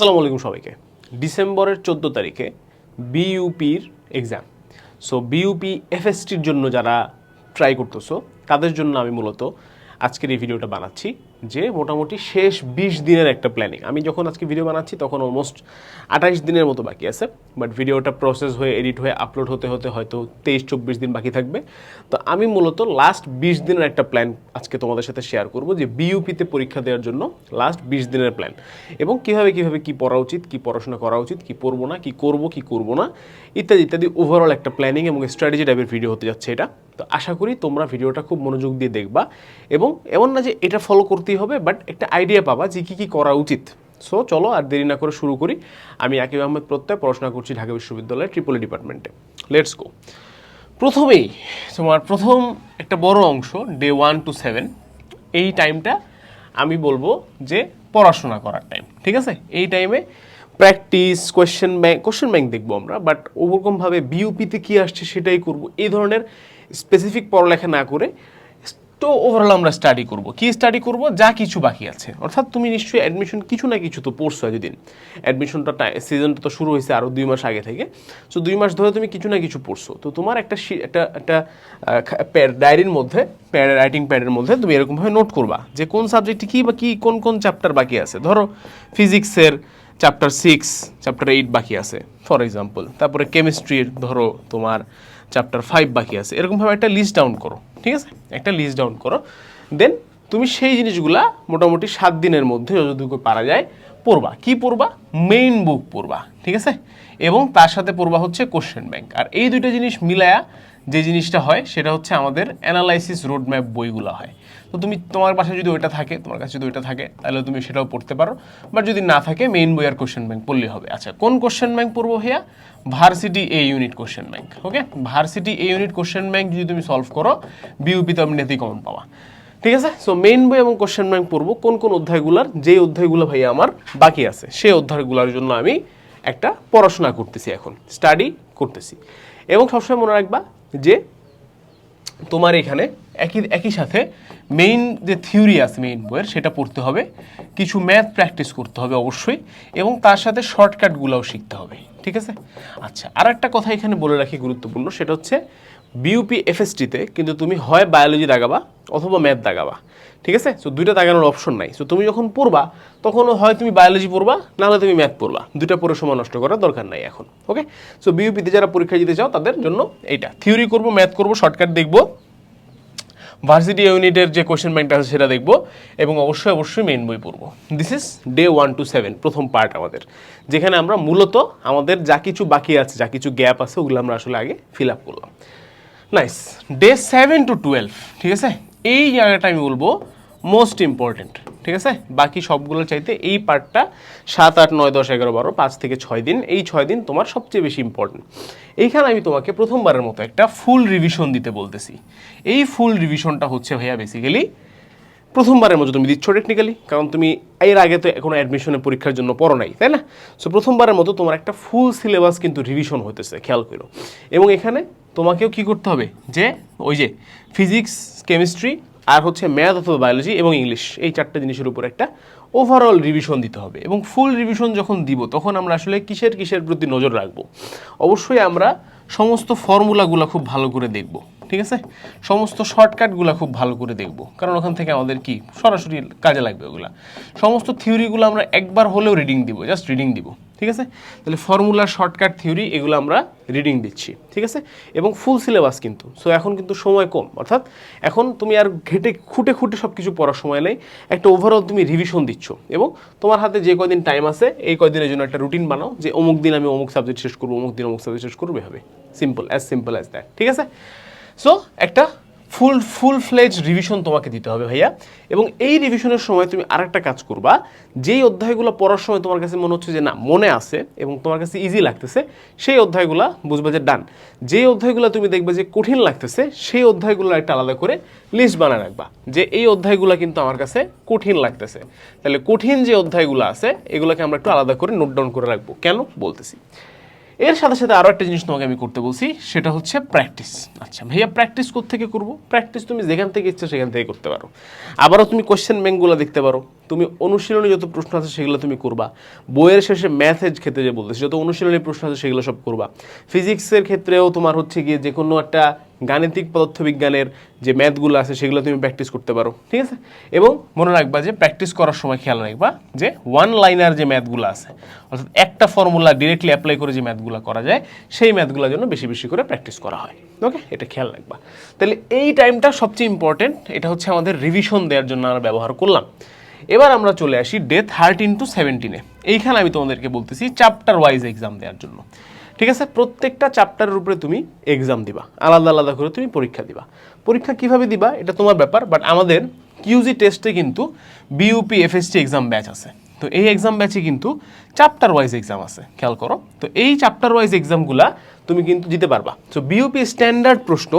আসসালামু আলাইকুম সবাইকে। ডিসেম্বরের চোদ্দ তারিখে বিইউপির এক্সাম সো বিইউপি এফএসটির জন্য যারা ট্রাই করতেছো, তাদের জন্য আমি মূলত আজকের এই ভিডিওটা বানাচ্ছি। যে মোটামুটি শেষ বিশ দিনের একটা প্ল্যানিং আমি যখন আজকে ভিডিও বানাচ্ছি, তখন অলমোস্ট আঠাইশ দিনের মতো বাকি আছে। বাট ভিডিওটা প্রসেস হয়ে এডিট হয়ে আপলোড হতে হতে হয়তো তেইশ, চব্বিশ দিন বাকি থাকবে। তো আমি মূলত লাস্ট বিশ দিনের একটা প্ল্যান আজকে তোমাদের সাথে শেয়ার করব যে বিইউপিতে পরীক্ষা দেওয়ার জন্য লাস্ট বিশ দিনের প্ল্যান এবং কীভাবে কীভাবে কি পড়া উচিত, কি পড়াশোনা করা উচিত, কি পড়ব না, কি করব কি করব না, ইত্যাদি ইত্যাদি ওভারঅল একটা প্ল্যানিং এবং স্ট্র্যাটেজি টাইপের ভিডিও হতে যাচ্ছে এটা। তো আশা করি তোমরা ভিডিওটা খুব মনোযোগ দিয়ে দেখবা এবং এমন না যে এটা ফলো করতেই হবে বাট একটা আইডিয়া পাবা যে কী কী করা উচিত। সো চলো আর দেরি না করে শুরু করি। আমি আকিব আহমেদ প্রত্যয়, পড়াশোনা করছি ঢাকা বিশ্ববিদ্যালয়ের ট্রিপলি ডিপার্টমেন্টে লেটস গো প্রথমেই, তোমার প্রথম একটা বড় অংশ ডে ওয়ান টু সেভেন এই টাইমটা আমি বলব যে পড়াশোনা করার টাইম ঠিক আছে? এই টাইমে practice question bank question bank দেখব আমরা বাট ওরকমভাবে বিউপিতে কী আসছে সেটাই করব, এই ধরনের স্পেসিফিক পড়ালেখা না করে, তো ওভারঅল আমরা স্টাডি করব। কি স্টাডি করব? যা কিছু বাকি আছে। অর্থাৎ তুমি নিশ্চয়ই অ্যাডমিশন কিছু না কিছু তো পড়ছো এতদিন। অ্যাডমিশনটা সিজনটা তো শুরু হয়েছে আরও দুই মাস আগে থেকে। সো দুই মাস ধরে তুমি কিছু না কিছু পড়ছো। তো তোমার একটা একটা একটা ডায়েরির মধ্যে প্যাড রাইটিং প্যাডের মধ্যে তুমি এরকমভাবে নোট করবা যে কোন সাবজেক্টে কী বা কী, কোন কোন চ্যাপ্টার বাকি আছে। ধরো ফিজিক্সের চ্যাপ্টার সিক্স চ্যাপ্টার এইট বাকি আছে ফর এক্সাম্পল তারপরে কেমিস্ট্রির ধরো তোমার চ্যাপ্টার ফাইভ বাকি আছে। এরকমভাবে একটা লিস্ট ডাউন করো, ঠিক আছে? একটা লিস্ট ডাউন করো। দেন তুমি সেই জিনিসগুলা মোটামুটি সাত দিনের মধ্যে যতটুকু পারা যায় পড়বা। কি পড়বা? মেইন বুক পড়বা, ঠিক আছে? এবং তার সাথে পড়বা হচ্ছে কোশ্চেন ব্যাংক আর এই দুইটা জিনিস মিলায়া যে জিনিসটা হয়, সেটা হচ্ছে আমাদের অ্যানালাইসিস রোড ম্যাপ বইগুলো হয়। তো তুমি তোমার পাশে যদি ওইটা থাকে, তোমার কাছে যদি ওইটা থাকে, তাহলে তুমি সেটাও পড়তে পারো। বাট যদি না থাকে মেইন বই আর কোশ্চেন ব্যাংক পড়লেই হবে। আচ্ছা কোন কোশ্চেন ব্যাংক পড়ব ভাইয়া? Varsity A unit question bank okay varsity A unit question bank যদি তুমি সলভ করো বিউপি তো এমনিতেই কমন পাওয়া ঠিক আছে? সো মেইন বই এবং কোশ্চেন ব্যাংক পড়ব, কোন কোন অধ্যায়গুলোর যে অধ্যায়গুলো ভাইয়া আমার বাকি আছে, সেই অধ্যায়গুলোর জন্য আমি একটা পড়াশোনা করতেছি এখন স্টাডি করতেছি। এবং সবসময় মনে রাখবা যে তোমার এখানে একই একই সাথে মেইন যে থিওরি আছে মেইন বইয়ের, সেটা পড়তে হবে। কিছু ম্যাথ প্র্যাকটিস করতে হবে অবশ্যই এবং তার সাথে শর্টকাটগুলোও শিখতে হবে, ঠিক আছে? আচ্ছা আর একটা কথা এখানে বলে রাখি গুরুত্বপূর্ণ, সেটা হচ্ছে বিউপি এফএসটিতে কিন্তু তুমি হয় বায়োলজি দাগাবা অথবা ম্যাথ দাগাবা, ঠিক আছে? সো দুইটা দাগানোর অপশন নাই। সো তুমি যখন পড়বা, তখন হয় তুমি বায়োলজি পড়বা, নাহলে তুমি ম্যাথ পড়বা। দুইটা পড়ে সময় নষ্ট করার দরকার নাই এখন ওকে সো বিউপিতে যারা পরীক্ষা দিতে চাও, তাদের জন্য এইটা। থিওরি করব ম্যাথ করব শর্টকাট দেখব ভার্সিটি ইউনিটের যে কোয়েশ্চেন ব্যাংকটা আছে, সেটা দেখব, এবং অবশ্যই অবশ্যই মেইন বই পড়ব। This is day one to seven প্রথম পার্ট আমাদের, যেখানে আমরা মূলত আমাদের যা কিছু বাকি আছে, যা কিছু গ্যাপ আছে, ওগুলো আমরা আসলে আগে ফিল আপ করলাম। Nice day seven to twelve ঠিক আছে? এই জায়গাটা আমি বলব মোস্ট ইম্পর্টেন্ট ঠিক আছে? বাকি সবগুলো চাইতে এই পার্টটা সাত, আট, নয়, দশ, এগারো, বারো, পাঁচ থেকে ছয় দিন, এই ছয় দিন তোমার সবচেয়ে বেশি ইম্পর্টেন্ট এইখানে আমি তোমাকে প্রথমবারের মতো একটা ফুল রিভিশন দিতে বলতেছি। এই ফুল রিভিশনটা হচ্ছে ভাইয়া বেসিক্যালি প্রথমবারের মতো তুমি দিচ্ছ টেকনিক্যালি কারণ তুমি এর আগে তো কোনো অ্যাডমিশনের পরীক্ষার জন্য পড়ো নাই, তাই না? সো প্রথমবারের মতো তোমার একটা ফুল সিলেবাস কিন্তু রিভিশন হতেছে খেয়াল করো এবং এখানে তোমাকেও কি করতে হবে? যে, ওই যে ফিজিক্স কেমিস্ট্রি আর হচ্ছে ম্যাথ অথবা বায়োলজি এবং ইংলিশ এই চারটে জিনিসের উপর একটা ওভারঅল রিভিশন দিতে হবে। এবং ফুল রিভিশন যখন দিব, তখন আমরা আসলে কিসের কিসের প্রতি নজর রাখব? অবশ্যই আমরা সমস্ত ফর্মুলাগুলো খুব ভালো করে দেখব। ঠিক আছে? সমস্ত শর্টকাটগুলো খুব ভালো করে দেখব। কারণ ওখান থেকে আমাদের কি? সরাসরি কাজে লাগবে ওগুলা। সমস্ত থিওরিগুলো আমরা একবার হলেও রিডিং দিব জাস্ট রিডিং দিব, ঠিক আছে? তাহলে ফর্মুলা শর্টকাট থিওরি এগুলো আমরা রিডিং দিচ্ছি, ঠিক আছে? এবং ফুল সিলেবাস কিন্তু। সো এখন কিন্তু সময় কম, অর্থাৎ এখন তুমি আর ঘেটে, খুঁটে খুঁটে সব কিছু পড়ার সময় নেই। একটা ওভারঅল তুমি রিভিশন দিচ্ছ এবং তোমার হাতে যে কয়দিন টাইম আছে, এই কয়দিনের জন্য একটা রুটিন বানাও যে অমুক দিন আমি অমুক সাবজেক্ট শেষ করব, অমুক দিন অমুক সাবজেক্ট শেষ করব হবে simple as simple as that ঠিক আছে? সো একটা ফুল ফুল ফ্লেজ রিভিশন তোমাকে দিতে হবে ভাইয়া। এবং এই রিভিশনের সময় তুমি আরেকটা কাজ করবা, যেই অধ্যায়গুলো পড়ার সময় তোমার কাছে মনে হচ্ছে যে না, মনে আছে এবং তোমার কাছে ইজি লাগতেছে, সেই অধ্যায়গুলো বুঝবা যে ডান যেই অধ্যায়গুলো তুমি দেখবে যে কঠিন লাগতেছে, সেই অধ্যায়গুলো একটা আলাদা করে লিস্ট বানায় রাখবা, যে এই অধ্যায়গুলো কিন্তু আমার কাছে কঠিন লাগতেছে। তাহলে কঠিন যে অধ্যায়গুলো আছে, এগুলোকে আমরা একটু আলাদা করে নোট ডাউন করে রাখব। কেন? বলতেছি। এর সাথে সাথে আরও একটা জিনিস তোমাকে আমি করতে বলছি, সেটা হচ্ছে প্র্যাকটিস আচ্ছা ভাইয়া প্র্যাকটিস থেকে করব? প্র্যাকটিস তুমি যেখান থেকে ইচ্ছে সেখান থেকে করতে পারো। আবারও তুমি কোশ্চেন ব্যাঙ্কগুলো দেখতে পারো। তুমি অনুশীলনী যত প্রশ্ন আছে সেগুলো তুমি করবা। বইয়ের শেষে ম্যাথের ক্ষেত্রে যে বলতেছি, যত অনুশীলনী প্রশ্ন আছে সেগুলো সব করবা। ফিজিক্সের ক্ষেত্রেও তোমার হচ্ছে গিয়ে যে কোনো একটা গাণিতিক পদার্থবিজ্ঞানের যে ম্যাথগুলো আছে সেগুলো তুমি প্র্যাকটিস করতে পারো, ঠিক আছে? এবং মনে রাখবা যে প্র্যাকটিস করার সময় খেয়াল রাখবা যে ওয়ান লাইনার যে ম্যাথগুলো আছে, অর্থাৎ একটা ফর্মুলা ডিরেক্টলি অ্যাপ্লাই করে যে ম্যাথগুলো করা যায়, সেই ম্যাথগুলোর জন্য বেশি বেশি করে প্র্যাকটিস করা হয় ওকে এটা খেয়াল রাখবা। তাহলে এই টাইমটা সবচেয়ে ইম্পর্টেন্ট এটা হচ্ছে আমাদের রিভিশন দেওয়ার জন্য আমরা ব্যবহার করলাম। এবার আমরা চলে আসি ডে থার্টিন টু সেভেন্টিনে এইখানে আমি তোমাদেরকে বলতেছি চ্যাপ্টার ওয়াইজ এক্সাম দেওয়ার জন্য। ঠিক আছে? প্রত্যেকটা চ্যাপ্টারের উপরে তুমি এক্সাম দিবা। আলাদা আলাদা করে তুমি পরীক্ষা দিবা। পরীক্ষা কীভাবে দিবা? এটা তোমার ব্যাপার বাট আমাদের কিউজি টেস্টে কিন্তু বিইউপি এফএসটি এক্সাম ব্যাচ আছে। তো এই এক্সাম ব্যাচে কিন্তু চ্যাপ্টার ওয়াইজ এক্সাম আছে, খেয়াল করো। তো এই চ্যাপ্টার ওয়াইজ এক্সামগুলা তুমি কিন্তু দিতে পারবা। তো বিইউপি স্ট্যান্ডার্ড প্রশ্ন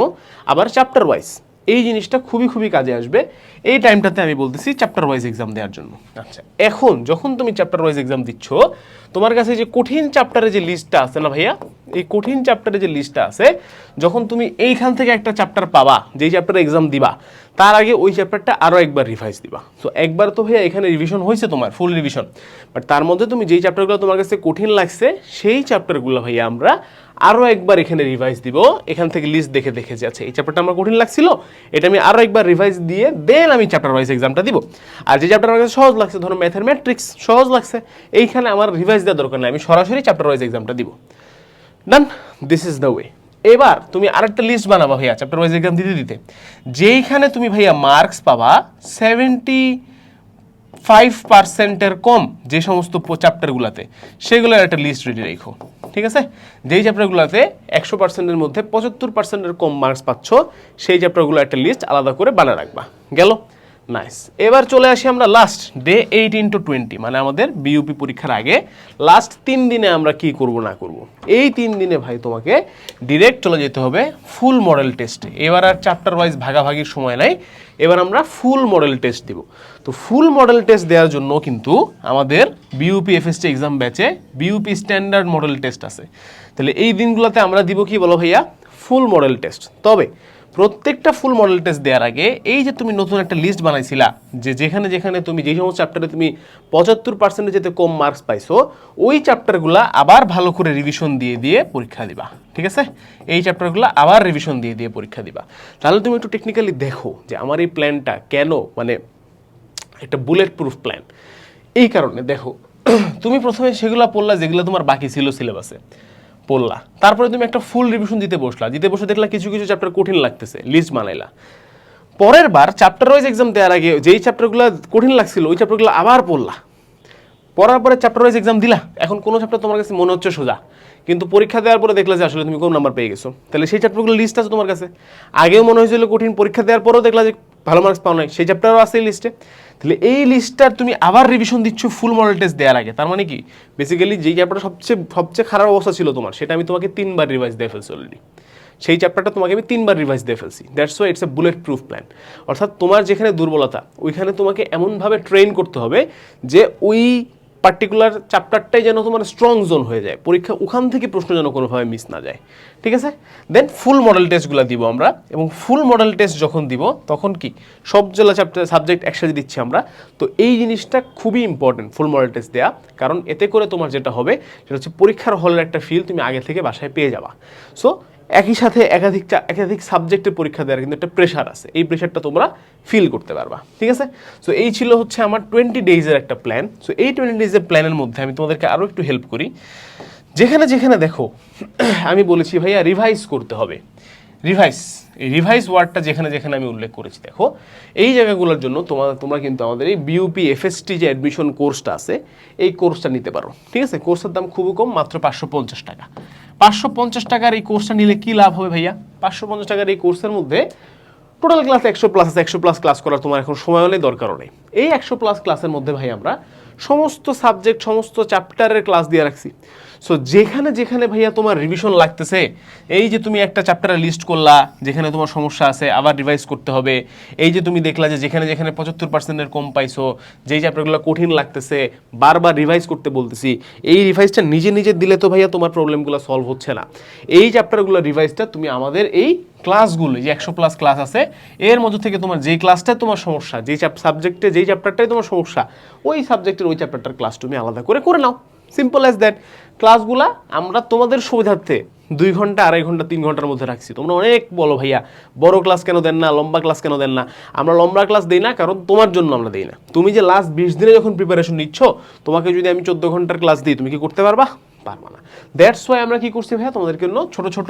আবার চ্যাপ্টার ওয়াইজ এই জিনিসটা খুবই খুবই কাজে আসবে। এই টাইমটাতে আমি বলতেছি চ্যাপ্টার ওয়াইজ এক্সাম দেওয়ার জন্য। আচ্ছা। এখন যখন তুমি চ্যাপ্টার ওয়াইজ এক্সাম দিচ্ছ তোমার কাছে যে কঠিন চ্যাপ্টারে যে লিস্টটা আছে না ভাইয়া এই কঠিন চ্যাপ্টারে যে লিস্টটা আছে, যখন তুমি এইখান থেকে একটা চ্যাপ্টার পাবা, যেই চ্যাপ্টারে এক্সাম দিবা, তার আগে ওই চ্যাপ্টারটা আরও একবার রিভাইজ দিবা। সো একবার তো ভাইয়া এখানে রিভিশন হয়েছে তোমার ফুল রিভিশন বাট তার মধ্যে তুমি যেই চ্যাপ্টারগুলো তোমার কাছে কঠিন লাগছে, সেই চ্যাপ্টারগুলো ভাইয়া আমরা আরও একবার এখানে রিভাইজ দিব, এখান থেকে লিস্ট দেখে দেখে যে আচ্ছা এই চ্যাপ্টারটা আমার কঠিন লাগছিল, এটা আমি আরও একবার রিভাইজ দিয়ে দেন আমি চ্যাপ্টার ওয়াইজ এক্সামটা দিব। আর যে চ্যাপ্টার আমার কাছে সহজ লাগছে, ধরো ম্যাথের ম্যাট্রিক্স সহজ লাগছে, এইখানে আমার রিভাইজ দেওয়ার দরকার নেই, আমি সরাসরি চ্যাপ্টার ওয়াইজ এক্সামটা দিব। Done this is the way এবার তুমি আরেকটা লিস্ট বানাবা ভাইয়া চ্যাপ্টার ওয়াইজ এক্সাম দিতে দিতে। যেইখানে তুমি ভাইয়া মার্কস পাবা সেভেন্টি ফাইভ পার্সেন্টের কম যে সমস্ত চ্যাপ্টারগুলোতে সেগুলোর একটা লিস্ট রেডি রেখো, ঠিক আছে? যেই চ্যাপ্টারগুলোতে একশো পার্সেন্টের মধ্যে পঁচাত্তর পার্সেন্টের কম মার্কস পাচ্ছ, সেই চ্যাপ্টারগুলো একটা লিস্ট আলাদা করে বানা রাখবা। গেল? নাইস এবার চলে আসি আমরা last day eighteen to twenty মানে আমাদের বিইউপি পরীক্ষার আগে। লাস্ট তিন দিনে আমরা কি করব, না করব? এই তিন দিনে ভাই তোমাকে ডিরেক্ট চলে যেতে হবে ফুল মডেল টেস্টে এবার আর চ্যাপ্টার ওয়াইজ ভাগাভাগির সময় নাই। এবার আমরা ফুল মডেল টেস্ট দিব। তো ফুল মডেল টেস্ট দেওয়ার জন্য কিন্তু আমাদের বিইউপি এফএসটি এক্সাম ব্যাচে বিইউপি স্ট্যান্ডার্ড মডেল টেস্ট আছে। তাহলে এই দিনগুলোতে আমরা দিব কি বলো ভাইয়া? ফুল মডেল টেস্ট তবে প্রত্যেকটা ফুল মডেল টেস্ট দেওয়ার আগে এই যে তুমি নতুন একটা লিস্ট বানাইছিলা, যে যেখানে যেখানে তুমি যেই সমস্ত চ্যাপ্টারে তুমি পঁচাত্তর পার্সেন্টে যেতে কম মার্কস পাইছো, ওই চ্যাপ্টারগুলো আবার ভালো করে রিভিশন দিয়ে দিয়ে পরীক্ষা দিবা, ঠিক আছে? এই চ্যাপ্টারগুলো আবার রিভিশন দিয়ে দিয়ে পরীক্ষা দিবা। তাহলে তুমি একটু টেকনিক্যালি দেখো যে আমার এই প্ল্যানটা কেন মানে একটা বুলেট প্রুফ প্ল্যান এই কারণে দেখো, তুমি প্রথমে সেগুলো পড়লা যেগুলো তোমার বাকি ছিল সিলেবাসে পড়লা তারপরে তুমি একটা ফুল রিভিশন দিতে বসলা। দিতে বসে দেখলা কিছু কিছু চ্যাপ্টার কঠিন লাগতেছে লিস্ট বানাইলা। পরের বার চ্যাপ্টার ওয়াইজ এক্সাম দেওয়ার আগে যেই চ্যাপ্টারগুলো কঠিন লাগছিল, ওই চ্যাপ্টারগুলো আবার পড়লা। পড়ার পরে চ্যাপ্টার ওয়াইজ এক্সাম দিলা। এখন কোনো চ্যাপ্টার তোমার কাছে মনে হচ্ছে সোজা। কিন্তু পরীক্ষা দেওয়ার পরে দেখলা যে আসলে তুমি কোন নাম্বার পেয়ে গেছো। তাহলে সেই চ্যাপ্টারগুলো লিস্ট আছে তোমার কাছে। আগেও মনে হয়েছিল কঠিন, পরীক্ষা দেওয়ার পরেও দেখলা যে ভালো মার্কস পাও নাই। সেই চ্যাপ্টারও আছে লিস্টে তাহলে এই লিস্টটার তুমি আবার রিভিশন দিচ্ছ ফুল মডেল টেস্ট দেওয়ার আগে। তার মানে কি? বেসিক্যালি যেই চ্যাপ্টারটা সবচেয়ে সবচেয়ে খারাপ অবস্থা ছিল তোমার, সেটা আমি তোমাকে তিনবার রিভাইজ দিয়ে ফেলছি অলরেডি সেই চ্যাপ্টারটা তোমাকে আমি তিনবার রিভাইজ দিয়ে ফেলছি। That's why it's a bulletproof plan অর্থাৎ তোমার যেখানে দুর্বলতা, ওইখানে তোমাকে এমনভাবে ট্রেন করতে হবে যে ওই পার্টিকুলার চ্যাপ্টারটাই যেন তোমার স্ট্রং জোন হয়ে যায়। পরীক্ষা ওখান থেকে প্রশ্ন যেন কোনোভাবে মিস না যায়। ঠিক আছে? দেন ফুল মডেল টেস্টগুলো দিব আমরা এবং ফুল মডেল টেস্ট যখন দিব, তখন কি? সব জেলা চ্যাপ্টার সাবজেক্ট একসাথে দিচ্ছি আমরা। তো এই জিনিসটা খুবই ইম্পর্টেন্ট ফুল মডেল টেস্ট দেওয়া কারণ এতে করে তোমার যেটা হবে, সেটা হচ্ছে পরীক্ষার হলের একটা ফিল তুমি আগে থেকে বাসায় পেয়ে যাবা। সো একই সাথে একাধিক একাধিক সাবজেক্টের পরীক্ষা দেওয়ার কিন্তু একটা প্রেশার আছে। এই প্রেশারটা তোমরা ফিল করতে পারবা, ঠিক আছে? সো এই ছিল হচ্ছে আমার টোয়েন্টি ডেইজের একটা প্ল্যান সো এই টোয়েন্টি ডেইজের প্ল্যানের মধ্যে আমি তোমাদেরকে আরও একটু হেল্প করি। যেখানে যেখানে দেখো, আমি বলেছি, ভাইয়া রিভাইজ করতে হবে। রিভাইস, এই রিভাইস ওয়ার্ডটা যেখানে যেখানে আমি উল্লেখ করেছি, দেখো। এই জায়গাগুলোর জন্য তোমার, তোমরা কিন্তু আমাদের এই বিউপি এফএসটি যে অ্যাডমিশন কোর্সটা আছে, এই কোর্সটা নিতে পারো, ঠিক আছে? কোর্সের দাম খুবই কম, মাত্র পাঁচশো পঞ্চাশ টাকা। পাঁচশো পঞ্চাশ টাকার এই কোর্সটা নিলে কি লাভ হবে ভাইয়া? পাঁচশো পঞ্চাশ টাকার এই কোর্সের মধ্যে টোটাল ক্লাস একশো প্লাস আছে, একশো প্লাস ক্লাস করার তোমার এখন সময় হলে দরকারও নেই। এই একশো প্লাস ক্লাসের মধ্যে ভাই আমরা সমস্ত সাবজেক্ট সমস্ত চ্যাপ্টারের ক্লাস দিয়ে রাখছি। সো যেখানে যেখানে ভাইয়া তোমার রিভিশন লাগতেছে, এই যে তুমি একটা চ্যাপ্টারের লিস্ট করলা, যেখানে তোমার সমস্যা আছে, আবার রিভাইজ করতে হবে, এই যে তুমি দেখলা যে যেখানে যেখানে পঁচাত্তর পার্সেন্টের কম পাইছো, যেই চ্যাপ্টারগুলো কঠিন লাগতেছে, বারবার রিভাইজ করতে বলতেছি, এই রিভাইজটা নিজে নিজে দিলে তো ভাইয়া তোমার প্রবলেমগুলো সলভ হচ্ছে না। এই চ্যাপ্টারগুলো রিভাইজটা তুমি আমাদের এই ক্লাসগুলো যে একশো প্লাস ক্লাস আছে, এর মধ্যে থেকে তোমার যেই ক্লাসটায় তোমার সমস্যা, যেই সাবজেক্টে যেই চ্যাপ্টারটাই তোমার সমস্যা, ওই সাবজেক্টের ওই চ্যাপ্টারটার ক্লাস তুমি আলাদা করে করে নাও। সিম্পল অ্যাজ দ্যাট ক্লাসগুলা আমরা তোমাদের সুবিধার্থে দুই ঘণ্টা, আড়াই ঘণ্টা, তিন ঘণ্টার মধ্যে রাখছি। তোমরা অনেক বলো ভাইয়া, বড় ক্লাস কেন দেন না, লম্বা ক্লাস কেন দেন না? আমরা লম্বা ক্লাস দিই না, কারণ তোমার জন্য আমরা দিই না। তুমি যে লাস্ট বিশ দিনে যখন প্রিপারেশন নিচ্ছ, তোমাকে যদি আমি চোদ্দ ঘণ্টার ক্লাস দিই, তুমি কি করতে পারবা? পারবা না। দ্যাটস ওয়াই আমরা কি করছি ভাইয়া? তোমাদের জন্য ছোট ছোট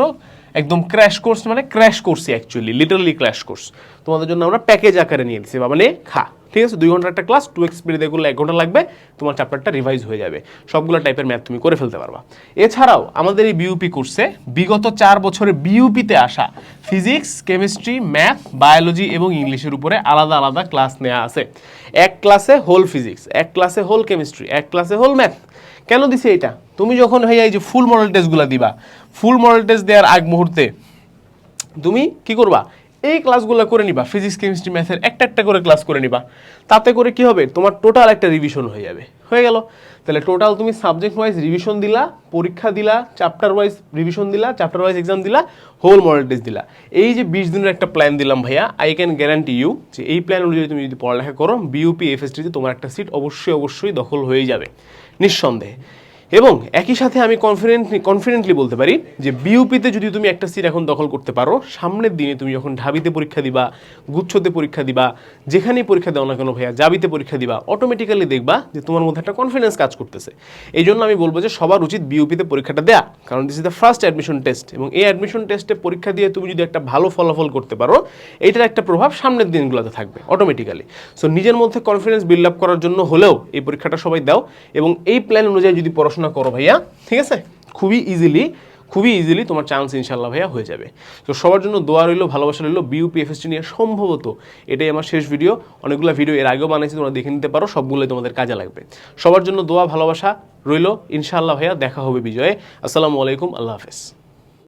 একদম ক্র্যাশ কোর্স মানে ক্র্যাশ কোর্সই অ্যাকচুয়ালি লিটারালি ক্র্যাশ কোর্স তোমাদের জন্য আমরা প্যাকেজ আকারে নিয়ে দিচ্ছি বাবা নে, খা। ঠিক আছে? দুই ঘণ্টার একটা ক্লাস টু এক্সপিরি দেখলে এক ঘণ্টা লাগবে, তোমার চ্যাপ্টারটা রিভাইজ হয়ে যাবে। সবগুলো টাইপের ম্যাথ তুমি করে ফেলতে পারবা। এছাড়াও আমাদের এই বিউপি কোর্সে বিগত চার বছরে বিউপিতে আসা ফিজিক্স কেমিস্ট্রি ম্যাথ বায়োলজি এবং ইংলিশের উপরে আলাদা আলাদা ক্লাস নেওয়া আছে। এক ক্লাসে হোল ফিজিক্স এক ক্লাসে হোল কেমিস্ট্রি এক ক্লাসে হোল ম্যাথ কেন দিছে এটা? তুমি যখন ভাইয়া এই যে ফুল মডেল টেস্টগুলো দিবা ফুল মডেল টেস্ট দেওয়ার আগ মুহূর্তে, তুমি কি করবা? এই ক্লাসগুলো করে নিবা ফিজিক্স কেমিস্ট্রি ম্যাথের একটা একটা করে ক্লাস করে নিবা। তাতে করে কি হবে? তোমার টোটাল একটা রিভিশন হয়ে যাবে। হয়ে গেল। তাহলে টোটাল তুমি সাবজেক্ট ওয়াইজ রিভিশন দিলা, পরীক্ষা দিলা চ্যাপ্টার ওয়াইজ রিভিশন দিলা চ্যাপ্টার ওয়াইজ এক্সাম দিলা হোল মডেল টেস্ট দিলা। এই যে বিশ দিনের একটা প্ল্যান দিলাম ভাইয়া আই ক্যান গ্যারান্টি ইউ যে এই প্ল্যান অনুযায়ী তুমি যদি পড়ালেখা করো বিউপি এফএসটিতে তোমার একটা সিট অবশ্যই অবশ্যই দখল হয়ে যাবে। নিঃসন্দেহে। এবং একই সাথে আমি কনফিডেন্টলি কনফিডেন্টলি বলতে পারি যে বিউপিতে যদি তুমি একটা সিট এখন দখল করতে পারো, সামনের দিনে তুমি যখন ঢাবিতে পরীক্ষা দিবা, গুচ্ছতে পরীক্ষা দিবা, যেখানেই পরীক্ষা দাও না কেন ভাইয়া জাবিতে পরীক্ষা দিবা অটোমেটিক্যালি দেখবা যে তোমার মধ্যে একটা কনফিডেন্স কাজ করতেছে। এই জন্য আমি বলব যে সবার উচিত বিউপিতে পরীক্ষাটা দেয়া, কারণ this is the first admission test এবং এই অ্যাডমিশন টেস্টে পরীক্ষা দিয়ে তুমি যদি একটা ভালো ফলাফল করতে পারো এটার একটা প্রভাব সামনের দিনগুলোতে থাকবে অটোমেটিক্যালি সো নিজের মধ্যে কনফিডেন্স বিল্ড আপ করার জন্য হলেও এই পরীক্ষাটা সবাই দাও এবং এই প্ল্যান অনুযায়ী যদি পড়াশোনা করো ভাইয়া, ঠিক আছে? খুবই ইজিলি খুবই ইজিলি তোমার চান্স ইনশাল্লাহ ভাইয়া হয়ে যাবে। তো সবার জন্য দোয়া রইল, ভালোবাসা রইল বিউপিএফএসটি নিয়ে সম্ভবত এটাই আমার শেষ ভিডিও অনেকগুলো ভিডিও এর আগেও বানিয়েছি, তোমরা দেখে নিতে পারো, সবগুলোই তোমাদের কাজে লাগবে। সবার জন্য দোয়া, ভালোবাসা রইল, ইনশাআল্লাহ ভাইয়া দেখা হবে বিজয়ে। আসসালামু আলাইকুম, আল্লাহ হাফেজ।